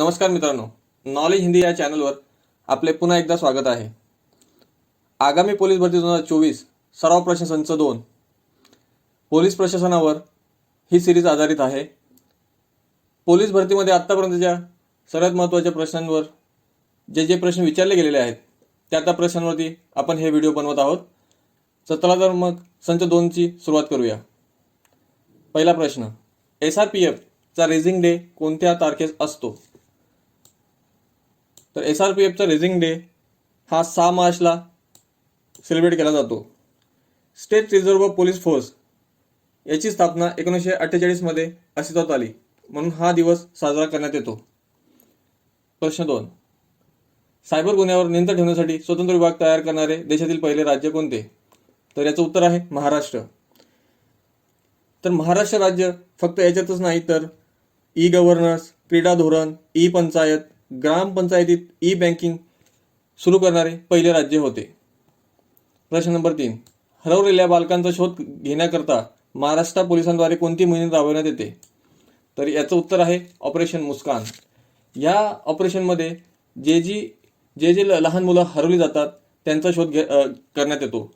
नमस्कार मित्रांनो. नॉलेज हिंदी या चॅनलवर आपले पुन्हा एकदा स्वागत आहे. आगामी पोलीस भरती दोन हजार चोवीस सराव प्रश्न संच दोन. पोलीस प्रशासनावर ही सिरीज आधारित आहे. पोलीस भरतीमध्ये आत्तापर्यंतच्या सर्वात महत्त्वाच्या प्रश्नांवर जे जे प्रश्न विचारले गेलेले आहेत त्या त्या प्रश्नांवरती आपण हे व्हिडिओ बनवत आहोत. चला तर मग संच दोनची सुरुवात करूया. पहिला प्रश्न एस आर पी एफचा रेझिंग डे कोणत्या तारखेस असतो? तर एस आर पी एफचा रेझिंग डे हा सहा मार्चला सेलिब्रेट केला जातो. स्टेट रिझर्व्ह पोलीस फोर्स याची स्थापना एकोणीसशे अठ्ठेचाळीसमध्ये अस्तित्वात आली. म्हणून हा दिवस साजरा करण्यात येतो. प्रश्न दोन. सायबर गुन्ह्यावर नियंत्रण ठेवण्यासाठी स्वतंत्र विभाग तयार करणारे देशातील पहिले राज्य कोणते? तर याचं उत्तर आहे महाराष्ट्र. तर महाराष्ट्र राज्य फक्त याच्यातच नाही तर ई गव्हर्नन्स क्रीडा धोरण ई पंचायत ग्रामपंचायतीत ई बँकिंग सुरू करणारे पहिले राज्य होते. प्रश्न नंबर तीन. हरवलेल्या बालकांचा शोध घेण्याकरता महाराष्ट्र पोलिसांद्वारे कोणती मोहीम राबवण्यात येते? तर याचं उत्तर आहे ऑपरेशन मुस्कान. या ऑपरेशनमध्ये जे जी जे जे ल- लहान मुलं हरवली जातात त्यांचा शोध घे करण्यात येतो.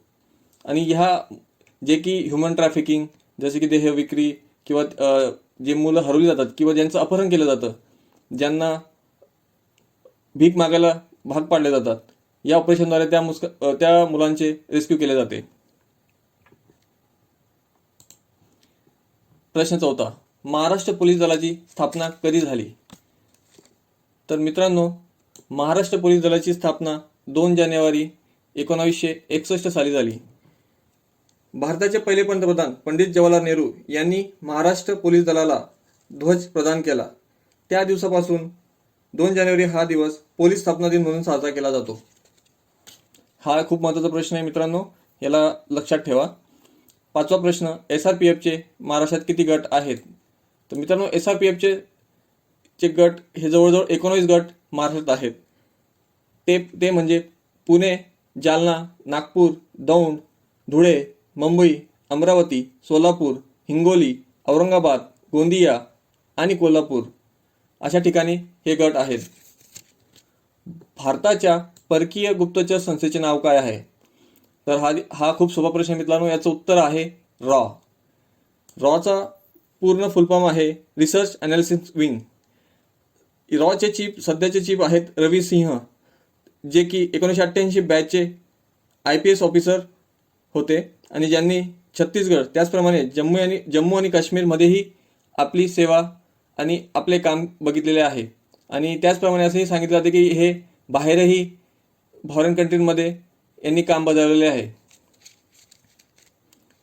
आणि ह्या जे की ह्युमन ट्रॅफिकिंग जसे की देह विक्री किंवा जे मुलं हरवली जातात किंवा ज्यांचं अपहरण केलं जातं ज्यांना भीक मागायला भाग पाडले जातात. या ऑपरेशनद्वारे त्या मुस्क त्या मुलांचे रेस्क्यू केले जाते. प्रश्न चौथा. महाराष्ट्र पोलीस दलाची स्थापना कधी झाली? तर मित्रांनो महाराष्ट्र पोलीस दलाची स्थापना दोन जानेवारी एकोणावीसशे एकसष्ट साली झाली. भारताचे पहिले पंतप्रधान पंडित जवाहरलाल नेहरू यांनी महाराष्ट्र पोलीस दलाला ध्वज प्रदान केला. त्या दिवसापासून दोन जानेवारी हा दिवस पोलीस स्थापना दिन म्हणून साजरा केला जातो. हा खूप महत्त्वाचा प्रश्न आहे मित्रांनो याला लक्षात ठेवा. पाचवा प्रश्न एस आर पी एफचे महाराष्ट्रात किती गट आहेत? तर मित्रांनो एस आर पी एफचे चे गट हे जवळजवळ एकोणावीस गट महाराष्ट्रात आहेत. ते ते म्हणजे पुणे जालना नागपूर दौंड धुळे मुंबई अमरावती सोलापूर हिंगोली औरंगाबाद गोंदिया आणि कोल्हापूर. अशा ठिकाणी हे गट आहेत. भारताच्या परकीय गुप्तचर संस्थेचे नाव काय आहे? तर हा हा खूप सोपा प्रश्न मित्रांनो. याचं उत्तर आहे रॉ. रॉचा पूर्ण फुलफॉर्म आहे रिसर्च अनालिसिस विंग. रॉचे चीफ सध्याचे चीफ आहेत रवी सिंह जे की एकोणीसशे अठ्ठ्याऐंशी बॅचचे आय पी एस ऑफिसर होते. आणि ज्यांनी छत्तीसगड त्याचप्रमाणे जम्मू आणि जम्मू आणि काश्मीरमध्येही आपली सेवा आणि आपले काम बघितलेले आहे. आणि त्याचप्रमाणे असंही सांगितलं जाते की हे बाहेरही फॉरेन कंट्रीमध्ये यांनी काम बजावलेले आहे.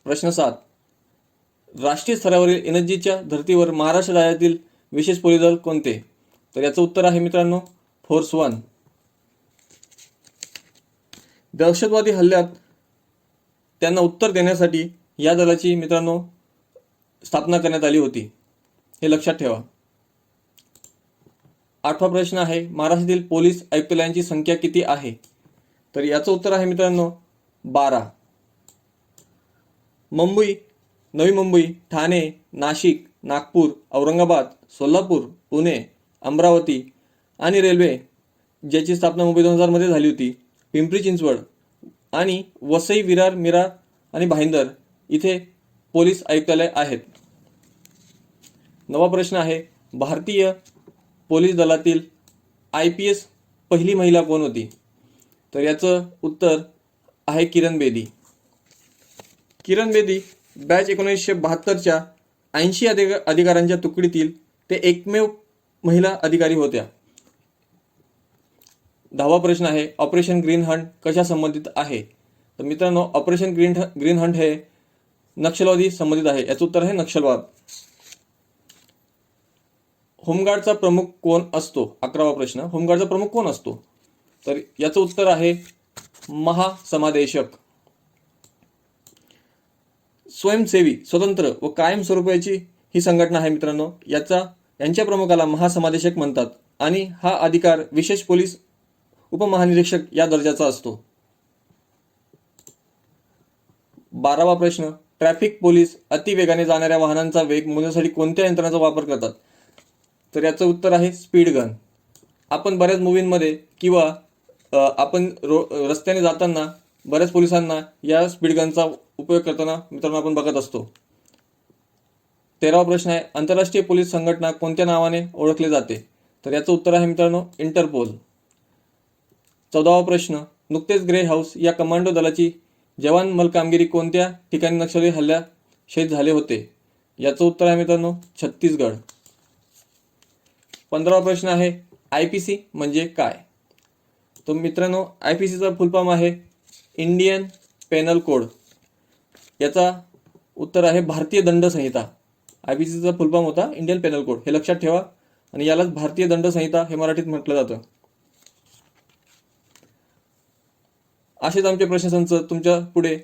प्रश्न सात. राष्ट्रीय स्तरावरील एनर्जीच्या धर्तीवर महाराष्ट्र राज्यातील विशेष पोलीस दल कोणते? तर याचं उत्तर आहे मित्रांनो फोर्स वन. दहशतवादी हल्ल्यात त्यांना उत्तर देण्यासाठी या दलाची मित्रांनो स्थापना करण्यात आली होती. हे लक्षात ठेवा. आठवा प्रश्न आहे महाराष्ट्रातील पोलीस आयुक्तालयांची संख्या किती आहे? तर याचं उत्तर आहे मित्रांनो बारा. मुंबई नवी मुंबई ठाणे नाशिक नागपूर औरंगाबाद सोलापूर पुणे अमरावती आणि रेल्वे ज्याची स्थापना मुंबई दोन हजारमध्ये झाली होती. पिंपरी चिंचवड आणि वसई विरार मिरार आणि भाईंदर इथे पोलीस आयुक्तालय आहेत. नवा प्रश्न आहे. भारतीय पोलीस दलातील आय पी एस पहिली महिला कोण होती? तर याचं उत्तर आहे किरण बेदी. किरण बेदी बॅच एकोणीसशे बहात्तरच्या ऐंशी अधिक अधिकाऱ्यांच्या तुकडीतील ते एकमेव महिला अधिकारी होत्या. दहावा प्रश्न आहे ऑपरेशन ग्रीन हंट कशा संबंधित आहे? तर मित्रांनो ऑपरेशन ग्रीन ग्रीन हंट हे नक्षलवादी संबंधित आहे. याचं उत्तर आहे नक्षलवाद. होमगार्डचा प्रमुख कोण असतो? अकरावा प्रश्न. होमगार्डचा प्रमुख कोण असतो? तर याचं उत्तर आहे महासमादेशक. स्वयंसेवी स्वतंत्र व कायमस्वरूपाची ही संघटना आहे मित्रांनो. याचा यांच्या प्रमुखाला महासमादेशक म्हणतात. आणि हा अधिकार विशेष पोलीस उपमहानिरीक्षक या दर्जाचा असतो. बारावा प्रश्न. ट्रॅफिक पोलीस अतिवेगाने जाणाऱ्या वाहनांचा वेग मोजण्यासाठी कोणत्या यंत्रणाचा वापर करतात? तर याचं उत्तर आहे स्पीड गन आपण बऱ्याच मूवींमध्ये किंवा आपण रो रस्त्याने जाताना बऱ्याच पोलिसांना या स्पीड गनचा उपयोग करताना मित्रांनो आपण बघत असतो. तेरावा प्रश्न आहे आंतरराष्ट्रीय पोलीस संघटना कोणत्या नावाने ओळखले जाते? तर याचं उत्तर आहे मित्रांनो इंटरपोल. चौदावा प्रश्न नुकतेच ग्रे हाऊस या कमांडो दलाची जवान मल कामगिरी कोणत्या ठिकाणी नक्षली हल्ल्या शहीद झाले होते? याचं उत्तर आहे मित्रांनो छत्तीसगड. पंधरावा प्रश्न आहे आय पी सी म्हणजे काय? तर मित्रांनो आय पी सीचा फुलफॉर्म आहे इंडियन पेनल कोड. याचा उत्तर आहे भारतीय दंड संहिता. आय पी सीचा फुलफॉर्म होता इंडियन पेनल कोड. हे लक्षात ठेवा. आणि यालाच भारतीय दंड संहिता हे मराठीत म्हटलं जातं. असेच आमचे प्रशासनच तुमच्यापुढे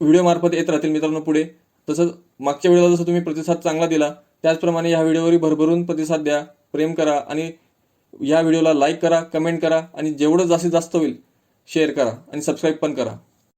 व्हिडिओमार्फत येत राहतील मित्रांनो पुढे. तसंच मागच्या व्हिडिओला जसं तुम्ही प्रतिसाद चांगला दिला त्याचप्रमाणे ह्या व्हिडिओवरही भरभरून प्रतिसाद द्या. प्रेम करा आणि या व्हिडिओला लाईक करा कमेंट करा आणि जेवढं जास्तीत जास्त होईल शेअर करा आणि सबस्क्राईब पण करा.